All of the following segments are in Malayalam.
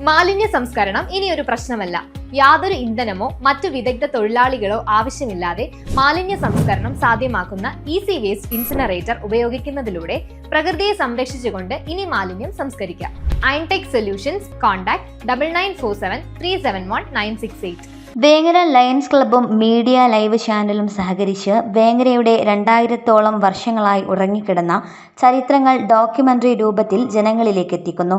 മാലിന്യ സംസ്കരണം ഇനിയൊരു പ്രശ്നമല്ല. യാതൊരു ഇന്ധനമോ മറ്റു വിദഗ്ധ തൊഴിലാളികളോ ആവശ്യമില്ലാതെ മാലിന്യ സംസ്കരണം സാധ്യമാക്കുന്ന ഈസി വേസ്റ്റ് ഇൻസിനറേറ്റർ ഉപയോഗിക്കുന്നതിലൂടെ പ്രകൃതിയെ സംരക്ഷിച്ചുകൊണ്ട് ഇനി മാലിന്യം സംസ്കരിക്കാം. ഐൻടെക് solutions contact double nine four seven three seven one nine six eight Vengara lions ക്ലബ്ബും media live ചാനലും സഹകരിച്ച് വേങ്ങരയുടെ രണ്ടായിരത്തോളം വർഷങ്ങളായി ഉറങ്ങിക്കിടന്ന ചരിത്രങ്ങൾ ഡോക്യുമെന്ററി രൂപത്തിൽ ജനങ്ങളിലേക്ക് എത്തിക്കുന്നു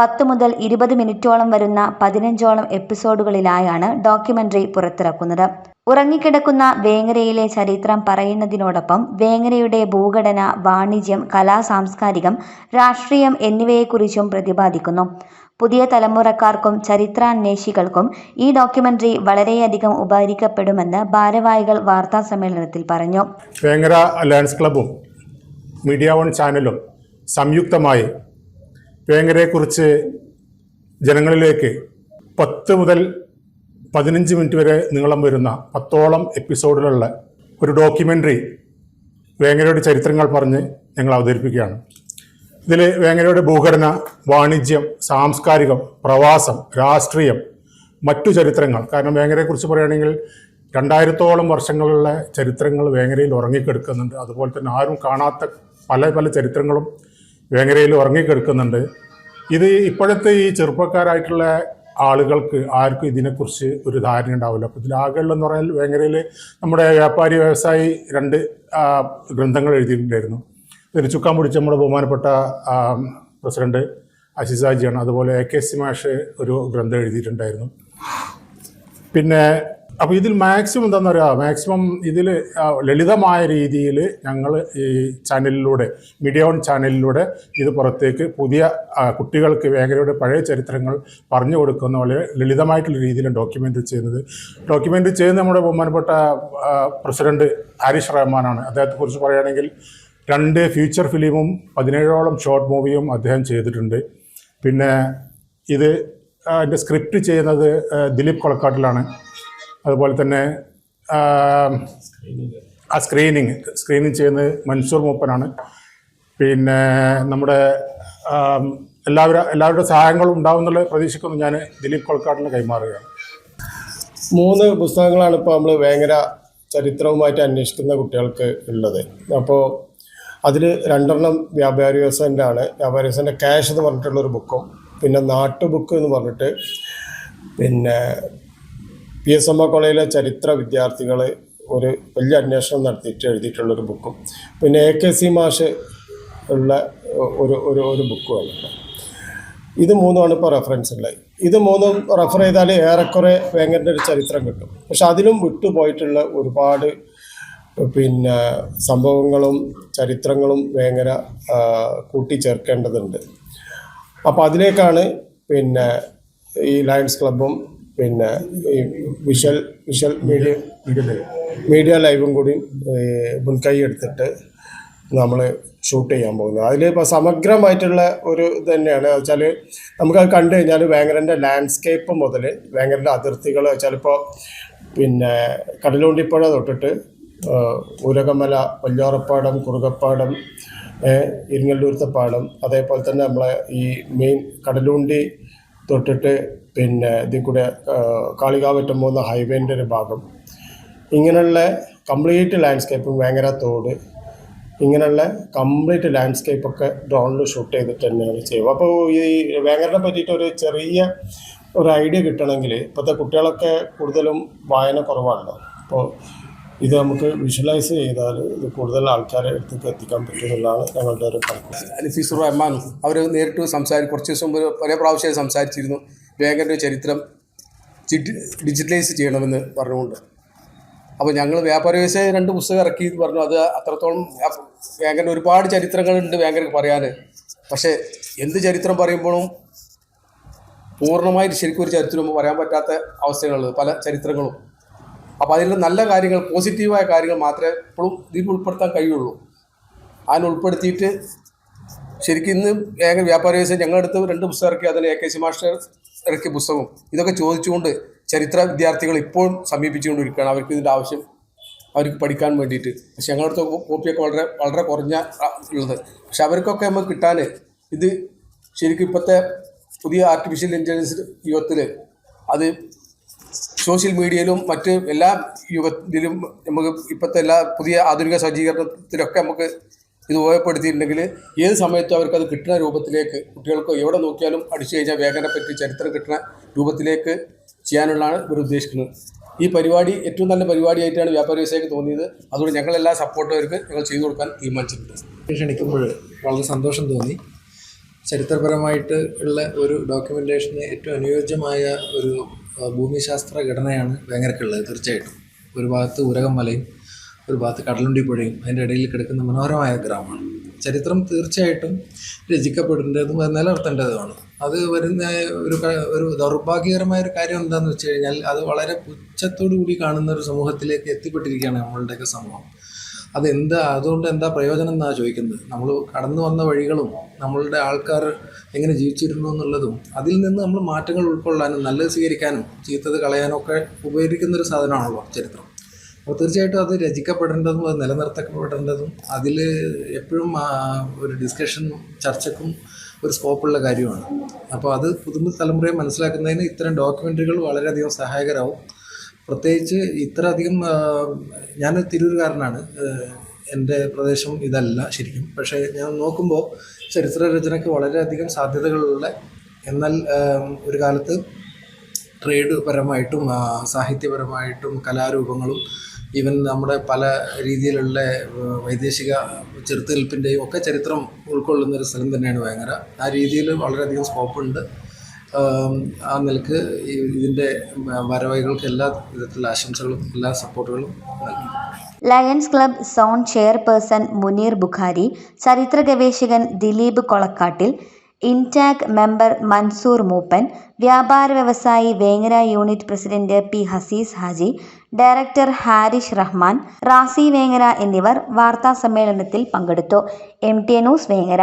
പത്ത് മുതൽ ഇരുപത് മിനിറ്റോളം വരുന്ന പതിനഞ്ചോളം എപ്പിസോഡുകളിലായാണ് ഡോക്യുമെന്ററി പുറത്തിറക്കുന്നത്. ഉറങ്ങിക്കിടക്കുന്ന വേങ്ങരയിലെ ചരിത്രം പറയുന്നതിനോടൊപ്പം വേങ്ങരയുടെ ഭൂഘടന വാണിജ്യം കലാ സാംസ്കാരികം രാഷ്ട്രീയം എന്നിവയെക്കുറിച്ചും പ്രതിപാദിക്കുന്നു. പുതിയ തലമുറക്കാർക്കും ചരിത്രാന്വേഷികൾക്കും ഈ ഡോക്യുമെന്ററി വളരെയധികം ഉപകരിക്കപ്പെടുമെന്ന് ഭാരവാഹികൾ വാർത്താ സമ്മേളനത്തിൽ പറഞ്ഞു. വേങ്ങര ലയൺസ് ക്ലബ്ബും മീഡിയ വൺ ചാനലും സംയുക്തമായി വേങ്ങരയെക്കുറിച്ച് ജനങ്ങളിലേക്ക് പത്ത് മുതൽ പതിനഞ്ച് മിനിറ്റ് വരെ നീളം വരുന്ന പത്തോളം എപ്പിസോഡിലുള്ള ഒരു ഡോക്യുമെന്ററി വേങ്ങരയുടെ ചരിത്രങ്ങൾ പറഞ്ഞ് ഞങ്ങൾ അവതരിപ്പിക്കുകയാണ്. ഇതിൽ വേങ്ങരയുടെ ഭൂഘടന വാണിജ്യം സാംസ്കാരികം പ്രവാസം രാഷ്ട്രീയം മറ്റു ചരിത്രങ്ങൾ. കാരണം വേങ്ങരയെക്കുറിച്ച് പറയുകയാണെങ്കിൽ രണ്ടായിരത്തോളം വർഷങ്ങളുള്ള ചരിത്രങ്ങൾ വേങ്ങരയിൽ ഉറങ്ങിക്കെടുക്കുന്നുണ്ട്. അതുപോലെ തന്നെ ആരും കാണാത്ത പല പല ചരിത്രങ്ങളും വേങ്ങരയിൽ ഉറങ്ങിക്കെടുക്കുന്നുണ്ട്. ഇത് ഇപ്പോഴത്തെ ഈ ചെറുപ്പക്കാരായിട്ടുള്ള ആളുകൾക്ക് ആർക്കും ഇതിനെക്കുറിച്ച് ഒരു ധാരണ ഉണ്ടാവില്ല. അപ്പോൾ ഇതിലാകെയുള്ളതെന്ന് പറഞ്ഞാൽ വേങ്ങരയിൽ നമ്മുടെ വ്യാപാരി വ്യവസായി രണ്ട് ഗ്രന്ഥങ്ങൾ എഴുതിയിട്ടുണ്ടായിരുന്നു. ഇതിന് ചുക്കാൻ പിടിച്ച് നമ്മുടെ ബഹുമാനപ്പെട്ട പ്രസിഡന്റ് അശിസാജിയാണ് അതുപോലെ എ കെ സി മാഷ് ഒരു ഗ്രന്ഥം എഴുതിയിട്ടുണ്ടായിരുന്നു. പിന്നെ അപ്പോൾ ഇതിൽ മാക്സിമം എന്താണെന്ന് പറയുക മാക്സിമം ഇതിൽ ലളിതമായ രീതിയിൽ ഞങ്ങൾ ഈ ചാനലിലൂടെ മീഡിയ ഓൺ ചാനലിലൂടെ ഇത് പുറത്തേക്ക് പുതിയ കുട്ടികൾക്ക് വേഗരയുടെ പഴയ ചരിത്രങ്ങൾ പറഞ്ഞു കൊടുക്കുന്ന വളരെ ലളിതമായിട്ടുള്ള രീതിയിൽ ഡോക്യുമെന്റ് ചെയ്യുന്നത്. ഡോക്യുമെന്റ് ചെയ്യുന്ന നമ്മുടെ ബഹുമാനപ്പെട്ട പ്രസിഡന്റ് ഹാരിഷ് റഹ്മാനാണ്. അദ്ദേഹത്തെക്കുറിച്ച് പറയുകയാണെങ്കിൽ രണ്ട് ഫീച്ചർ ഫിലിമും പതിനേഴോളം ഷോർട്ട് മൂവിയും അദ്ദേഹം ചെയ്തിട്ടുണ്ട്. പിന്നെ ഇത് അതിന്റെ സ്ക്രിപ്റ്റ് ചെയ്യുന്നത് ദിലീപ് കൊളക്കാട്ടിലാണ്. അതുപോലെ തന്നെ ആ, സ്ക്രീനിങ് സ്ക്രീനിങ് ചെയ്യുന്നത് മൻസൂർ മൂപ്പനാണ്. പിന്നെ നമ്മുടെ എല്ലാവരും എല്ലാവരുടെ സഹായങ്ങളും ഉണ്ടാവുന്നുള്ള പ്രതീക്ഷിക്കുന്നു ഞാൻ ദിലീപ് കൊളക്കാട്ടിന് കൈമാറുകയാണ്. മൂന്ന് പുസ്തകങ്ങളാണ് ഇപ്പോൾ നമ്മൾ വേങ്ങര ചരിത്രവുമായിട്ട് അന്വേഷിക്കുന്ന കുട്ടികൾക്ക് ഉള്ളത്. അപ്പോൾ അതിൽ രണ്ടെണ്ണം വ്യാപാരി വ്യവസായന്റെ ആണ് വ്യാപാരി വ്യവസായന്റെ ക്യാഷ് എന്ന് പറഞ്ഞിട്ടുള്ള ഒരു ബുക്കും പിന്നെ നാട്ടുബുക്ക് എന്ന് പറഞ്ഞിട്ട് പിന്നെ പി എസ് എം എ കോളേജിലെ ചരിത്ര വിദ്യാർത്ഥികൾ ഒരു വലിയ അന്വേഷണം നടത്തിയിട്ട് എഴുതിയിട്ടുള്ളൊരു ബുക്കും. പിന്നെ എ കെ സി മാഷ് ഉള്ള ഒരു ഒരു ഒരു ബുക്കുമാണ്. ഇത് മൂന്നുമാണ് ഇപ്പോൾ റെഫറൻസ് ഉള്ളത്. ഇത് മൂന്നും റെഫർ ചെയ്താൽ ഏറെക്കുറെ വേങ്ങന്റെ ഒരു ചരിത്രം കിട്ടും. പക്ഷെ അതിലും വിട്ടുപോയിട്ടുള്ള ഒരുപാട് പിന്നെ സംഭവങ്ങളും ചരിത്രങ്ങളും വേങ്ങര കൂട്ടിച്ചേർക്കേണ്ടതുണ്ട്. അപ്പോൾ അതിലേക്കാണ് പിന്നെ ഈ ലയൺസ് ക്ലബും പിന്നെ ഈ വിഷ്വൽ വിഷ്വൽ മീഡിയ മീഡിയ ലൈവും കൂടി മുൻകൈ എടുത്തിട്ട് നമ്മൾ ഷൂട്ട് ചെയ്യാൻ പോകുന്നത്. അതിലിപ്പോൾ സമഗ്രമായിട്ടുള്ള ഒരു ഇത് തന്നെയാണ്. വെച്ചാൽ നമുക്കത് കണ്ടു കഴിഞ്ഞാൽ വേങ്ങരന്റെ ലാൻഡ്സ്കേപ്പ് മുതൽ വേങ്ങരന്റെ അതിർത്തികൾ ചിലപ്പോൾ പിന്നെ കടലുണ്ടിപ്പുഴ തൊട്ടിട്ട് ഏഹ്, ഊരകമല വല്യോറപ്പാടം കുറുകപ്പാടം ഇരിങ്ങല്ലൂരത്തെ പാടം അതേപോലെ തന്നെ നമ്മളെ ഈ മെയിൻ കടലുണ്ടി തൊട്ടിട്ട് പിന്നെ ഇതിൽ കൂടെ കാളികാവറ്റം പോകുന്ന ഹൈവേന്റെ ഒരു ഭാഗം. ഇങ്ങനെയുള്ള കംപ്ലീറ്റ് ലാൻഡ്സ്കേപ്പും ഭയങ്കര തോട്. ഇങ്ങനെയുള്ള കംപ്ലീറ്റ് ലാൻഡ്സ്കേപ്പൊക്കെ ഡ്രോണിൽ ഷൂട്ട് ചെയ്തിട്ട് തന്നെയാണ് ചെയ്യുക. അപ്പോൾ ഈ വേങ്ങരനെ പറ്റിയിട്ട് ഒരു ചെറിയ ഒരു ഐഡിയ കിട്ടണമെങ്കിൽ ഇപ്പോഴത്തെ കുട്ടികളൊക്കെ കൂടുതലും വായന കുറവാണല്ലോ. അപ്പോൾ ഇത് നമുക്ക് വിഷ്വലൈസ് ചെയ്താൽ ഇത് കൂടുതൽ ആൾക്കാരെ അടുത്തേക്ക് എത്തിക്കാൻ പറ്റുമെന്നുള്ളതാണ് ഞങ്ങളുടെ ഒരു കണക്ക് റഹ്മാൻ അവർ നേരിട്ട് സംസാരിക്കും കുറച്ച് ദിവസം മുമ്പ് പല പ്രാവശ്യം സംസാരിച്ചിരുന്നു. വേഗന്റെ ചരിത്രം ഡിജി- ഡിജിറ്റലൈസ് ചെയ്യണമെന്ന് പറഞ്ഞുകൊണ്ട്. അപ്പോൾ ഞങ്ങൾ വ്യാപാര വ്യവസായ രണ്ട് പുസ്തകം ഇറക്കി എന്ന് പറഞ്ഞു. അത് അത്രത്തോളം വേഗന്റെ ഒരുപാട് ചരിത്രങ്ങളുണ്ട് വേഗനക്ക് പറയാൻ പക്ഷേ എന്ത് ചരിത്രം പറയുമ്പോഴും പൂർണമായിട്ട് ശരിക്കും ഒരു ചരിത്രം പറയാൻ പറ്റാത്ത അവസ്ഥകളുള്ളത് പല ചരിത്രങ്ങളും. അപ്പോൾ അതിൽ നല്ല കാര്യങ്ങൾ പോസിറ്റീവായ കാര്യങ്ങൾ മാത്രമേ ഇപ്പോഴും ഇതിൽ ഉൾപ്പെടുത്താൻ കഴിയുള്ളൂ. അതിന് ഉൾപ്പെടുത്തിയിട്ട് ശരിക്കും ഇന്ന് ഏക വ്യാപാര വ്യവസായം ഞങ്ങളുടെ അടുത്ത് രണ്ട് പുസ്തകം ഇറക്കി അതിൽ എ കെ സി മാസ്റ്റർ ഇറക്കിയ പുസ്തകവും ഇതൊക്കെ ചോദിച്ചുകൊണ്ട് ചരിത്ര വിദ്യാർത്ഥികൾ ഇപ്പോഴും സമീപിച്ചുകൊണ്ടിരിക്കുകയാണ്. അവർക്ക് ഇതിന്റെ ആവശ്യം അവർക്ക് പഠിക്കാൻ വേണ്ടിയിട്ട്. പക്ഷെ ഞങ്ങളുടെ അടുത്ത് കോപ്പിയൊക്കെ വളരെ വളരെ കുറഞ്ഞ ഉള്ളത്. പക്ഷെ അവർക്കൊക്കെ നമുക്ക് കിട്ടാൻ ഇത് ശരിക്കും ഇപ്പോഴത്തെ പുതിയ ആർട്ടിഫിഷ്യൽ ഇന്റലിജൻസ് യുഗത്തിൽ അത് സോഷ്യൽ മീഡിയയിലും മറ്റ് എല്ലാ യുഗത്തിലും നമുക്ക് ഇപ്പോഴത്തെ എല്ലാ പുതിയ ആധുനിക സജ്ജീകരണത്തിലൊക്കെ നമുക്ക് ഇത് ഉപയോഗപ്പെടുത്തിയിട്ടുണ്ടെങ്കിൽ ഏത് സമയത്തും അത് കിട്ടുന്ന രൂപത്തിലേക്ക് കുട്ടികൾക്ക് എവിടെ നോക്കിയാലും അടിച്ചു കഴിഞ്ഞാൽ വേഗനെ പറ്റി ചരിത്രം കിട്ടുന്ന രൂപത്തിലേക്ക് ചെയ്യാനുള്ളതാണ് ഇവർ ഉദ്ദേശിക്കുന്നത്. ഈ പരിപാടി ഏറ്റവും നല്ല പരിപാടിയായിട്ടാണ് വ്യാപാര വ്യവസായക്ക് തോന്നിയത്. അതുകൊണ്ട് ഞങ്ങളെല്ലാ സപ്പോർട്ടും അവർക്ക് ഞങ്ങൾ ചെയ്തു കൊടുക്കാൻ തീരുമാനിച്ചിട്ടുണ്ട്. ക്ഷണിക്കുമ്പോൾ വളരെ സന്തോഷം തോന്നി. ചരിത്രപരമായിട്ട് ഉള്ള ഒരു ഡോക്യുമെന്റേഷന് ഏറ്റവും അനുയോജ്യമായ ഒരു ഭൂമിശാസ്ത്ര ഘടനയാണ് വേങ്ങരക്കുള്ളത് തീർച്ചയായിട്ടും. ഒരു ഭാഗത്ത് ഉരകം മലയും ഒരു ഭാഗത്ത് കടലുണ്ടി പുഴയും അതിന്റെ ഇടയിൽ കിടക്കുന്ന മനോഹരമായ ഗ്രാമമാണ്. ചരിത്രം തീർച്ചയായിട്ടും രചിക്കപ്പെടേണ്ടതും അത് നിലനിർത്തേണ്ടതുമാണ്. അത് വരുന്ന ഒരു ഒരു ദൗർഭാഗ്യകരമായ ഒരു കാര്യം എന്താണെന്ന് വെച്ച് കഴിഞ്ഞാൽ അത് വളരെ പുച്ഛത്തോടു കൂടി കാണുന്ന ഒരു സമൂഹത്തിലേക്ക് എത്തിപ്പെട്ടിരിക്കുകയാണ് നമ്മളുടെയൊക്കെ സമൂഹം. അതെന്താ അതുകൊണ്ട് എന്താ പ്രയോജനം എന്നാണ് ചോദിക്കുന്നത്? നമ്മൾ കടന്നു വന്ന വഴികളും നമ്മളുടെ ആൾക്കാർ എങ്ങനെ ജീവിച്ചിരുന്നു എന്നുള്ളതും അതിൽ നിന്ന് നമ്മൾ മാറ്റങ്ങൾ ഉൾക്കൊള്ളാനും നല്ലത് സ്വീകരിക്കാനും ചീത്തത് കളയാനും ഒക്കെ ഉപകരിക്കുന്ന ഒരു സാധനമാണല്ലോ ചരിത്രം. അപ്പോൾ തീർച്ചയായിട്ടും അത് രചിക്കപ്പെടേണ്ടതും അത് നിലനിർത്തപ്പെടേണ്ടതും അതിൽ എപ്പോഴും ഒരു ഡിസ്കഷനും ചർച്ചക്കും ഒരു സ്കോപ്പുള്ള കാര്യമാണ്. അപ്പോൾ അത് പുതുമ തലമുറയെ മനസ്സിലാക്കുന്നതിന് ഇത്തരം ഡോക്യുമെന്ററികൾ വളരെയധികം സഹായകരമാവും പ്രത്യേകിച്ച് ഇത്ര അധികം ആ, ഞാൻ തിരൂരുകാരനാണ്. എന്റെ പ്രദേശം ഇതല്ല ശരിക്കും. പക്ഷേ ഞാൻ നോക്കുമ്പോൾ ചരിത്ര രചനയ്ക്ക് വളരെയധികം സാധ്യതകളുള്ള എന്നാൽ ഒരു കാലത്ത് ട്രേഡ് പരമായിട്ടും സാഹിത്യപരമായിട്ടും കലാരൂപങ്ങളും ഈവൻ നമ്മുടെ പല രീതിയിലുള്ള വൈദേശിക ചെറുത്തുനിൽപ്പിന്റെയും ഒക്കെ ചരിത്രം ഉൾക്കൊള്ളുന്ന ഒരു സ്ഥലം തന്നെയാണ് വേങ്ങര ആ രീതിയിൽ വളരെയധികം സ്കോപ്പുണ്ട്. ആം, നിലയ്ക്ക് ഇതിന്റെ വരവൈകൾക്ക് എല്ലാ വിധത്തിലുള്ള ആശംസകളും എല്ലാ സപ്പോർട്ടുകളും നൽകി. Lions club zone chairperson Muneer Bukhari ചരിത്ര ഗവേഷകൻ ദിലീപ് കൊളക്കാട്ടിൽ ഇൻടാക് മെമ്പർ മൻസൂർ മൂപ്പൻ വ്യാപാര വ്യവസായി Vengara unit president P Haseez Haji director Harish Rahman Razi Vengara എന്നിവർ വാർത്താ സമ്മേളനത്തിൽ പങ്കെടുത്തു. M T news Vengara.